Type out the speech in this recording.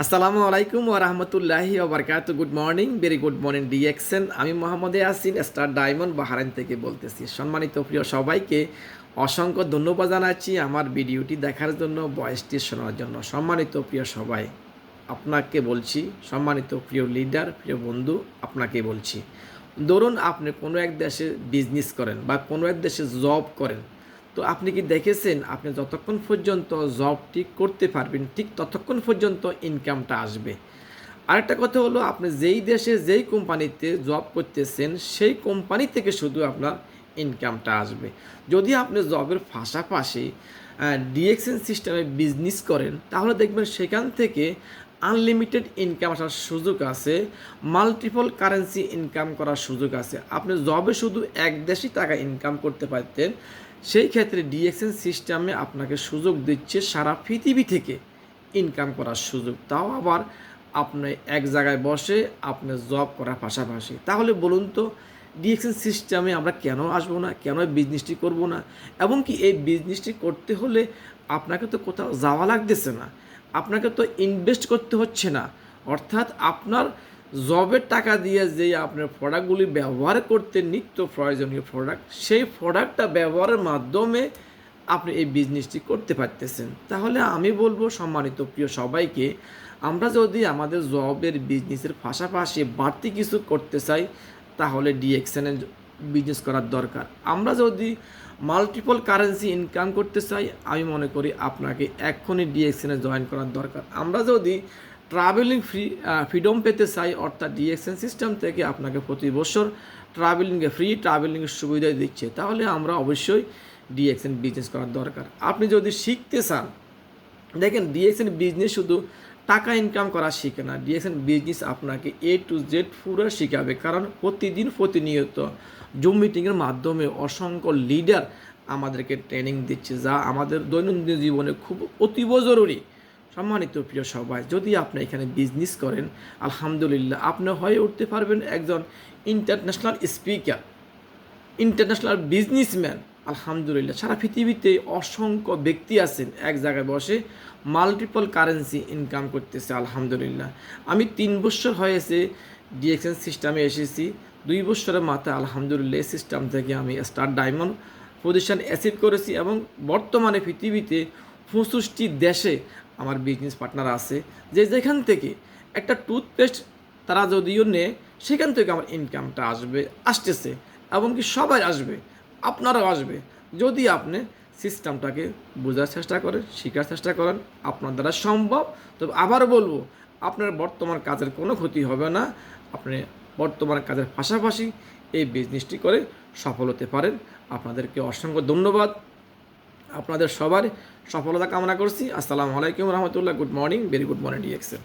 আসসালামু আলাইকুম ও রহমতুল্লাহি ওবরকাত good morning very good morning D X N আমি Mohammad Yasin star diamond Bahrain থেকে বলতেছি। সম্মানিত প্রিয় সবাইকে অসংখ্য ধন্যবাদ জানাচ্ছি আমার ভিডিওটি দেখার জন্য বয়সটি শোনার জন্য। সম্মানিত প্রিয় সবাই, আপনাকে বলছি, সম্মানিত প্রিয় লিডার প্রিয় বন্ধু, আপনাকে বলছি, ধরুন আপনি কোনো এক দেশে বিজনেস করেন বা কোনো এক দেশে জব করেন তো আপনি কি দেখেছেন? আপনি যতক্ষণ পর্যন্ত জবটি করতে পারবেন, ঠিক ততক্ষণ পর্যন্ত ইনকামটা আসবে। আরেকটা কথা হলো, আপনি যেই দেশে যেই কোম্পানিতে জব করতেছেন, সেই কোম্পানি থেকে শুধু আপনার ইনকামটা আসবে। যদি আপনি জবের পাশাপাশি ডিএক্সএন সিস্টেমে বিজনেস করেন, তাহলে দেখবেন সেখান থেকে আনলিমিটেড ইনকাম আসার সুযোগ আছে মাল্টিপল কারেন্সি ইনকাম করার সুযোগ আছে। আপনি জবে শুধু এক দেশই টাকা ইনকাম করতে পারতেন সেই ক্ষেত্রে ডিএক্সএন সিস্টেমে আপনাকে সুযোগ দিচ্ছে সারা পৃথিবী থেকে ইনকাম করার সুযোগ। তাও আবার আপনি এক জায়গায় বসে আপনি জব করার পাশাপাশি। তাহলে বলুন তো, ডিএক্সএন সিস্টেমে আমরা কেন আসব না? কেন বিজনেসটি করব না? এবং কি এই বিজনেসটি করতে হলে আপনাকে তো কোথাও যাওয়া লাগতেছে না। আপনাকে তো ইনভেস্ট করতে হচ্ছে না। অর্থাৎ আপনার জবের টাকা দিয়ে যে আপনার প্রোডাক্টগুলি ব্যবহার করতে নিত্য প্রয়োজনীয় প্রোডাক্ট সেই প্রোডাক্টটা ব্যবহারের মাধ্যমে আপনি এই বিজনেসটি করতে পারতেছেন। তাহলে আমি বলব, সম্মানিত প্রিয় সবাইকে, আমরা যদি আমাদের জবের বিজনেসের পাশাপাশি বাড়তি কিছু করতে চাই, তাহলে ডিএক্সএনের বিজনেস করার দরকার। আমরা যদি মাল্টিপল কারেন্সি ইনকাম করতে চাই, আমি মনে করি আপনাকে এক্ষুনি ডিএক্সএনে জয়েন করার দরকার। আমরা যদি ট্রাভেলিং ফ্রি ফ্রিডম পেতে চাই, অর্থাৎ ডিএক্সএন সিস্টেম থেকে আপনাকে প্রতি বছর ট্রাভেলিংয়ে ফ্রি ট্রাভেলিংয়ের সুবিধা দিচ্ছে। তাহলে আমরা অবশ্যই ডিএক্সএন বিজনেস করার দরকার। আপনি যদি শিখতে চান, দেখেন ডিএক্সএন বিজনেস শুধু টাকা ইনকাম করা শিখে না ডিএক্সএন বিজনেস আপনাকে এ টু জেড পুরো শিখাবে। কারণ প্রতিদিন প্রতিনিয়ত জুম মিটিংয়ের মাধ্যমে অসংখ্য লিডার আমাদেরকে ট্রেনিং দিচ্ছে, যা আমাদের দৈনন্দিন জীবনে খুব অতীব জরুরি। সম্মানিত প্রিয় সবাই, যদি আপনি এখানে বিজনেস করেন, আলহামদুলিল্লাহ আপনি হয়ে উঠতে পারবেন একজন ইন্টারন্যাশনাল স্পিকার ইন্টারন্যাশনাল বিজনেসম্যান আলহামদুলিল্লাহ। সারা পৃথিবীতে অসংখ্য ব্যক্তি আছেন, এক জায়গায় বসে মাল্টিপল কারেন্সি ইনকাম করতেছে, আলহামদুলিল্লাহ। আমি তিন বছর হয়েছে ডিএক্সএন সিস্টেমে এসেছি, দুই বছরের মাথায় আলহামদুলিল্লাহ এই সিস্টেম থেকে আমি স্টার ডায়মন্ড পজিশন অ্যাচিভ করেছি এবং বর্তমানে পৃথিবীতে পঁচিশটি দেশে আমার বিজনেস পার্টনার আছে, যে যেখান থেকে একটা টুথপেস্ট তারা যদিও নেয়, সেখান থেকে আমার ইনকামটা আসবে, আসতেছে। এমনকি সবাই আসবে, আপনারাও আসবে। যদি আপনি সিস্টেমটাকে বোঝার চেষ্টা করেন, শেখার চেষ্টা করেন, আপনার দ্বারা সম্ভব, তবে আবার বলব, আপনার বর্তমান কাজের কোনো ক্ষতি হবে না। আপনি বর্তমান কাজের পাশাপাশি এই বিজনেসটি করে সফল হতে পারেন। আপনাদেরকে অসংখ্য ধন্যবাদ। আপনাদের সবার সফলতা কামনা করছি। আসসালামু আলাইকুম রহমতুল্লাহ। Good morning very good morning D X N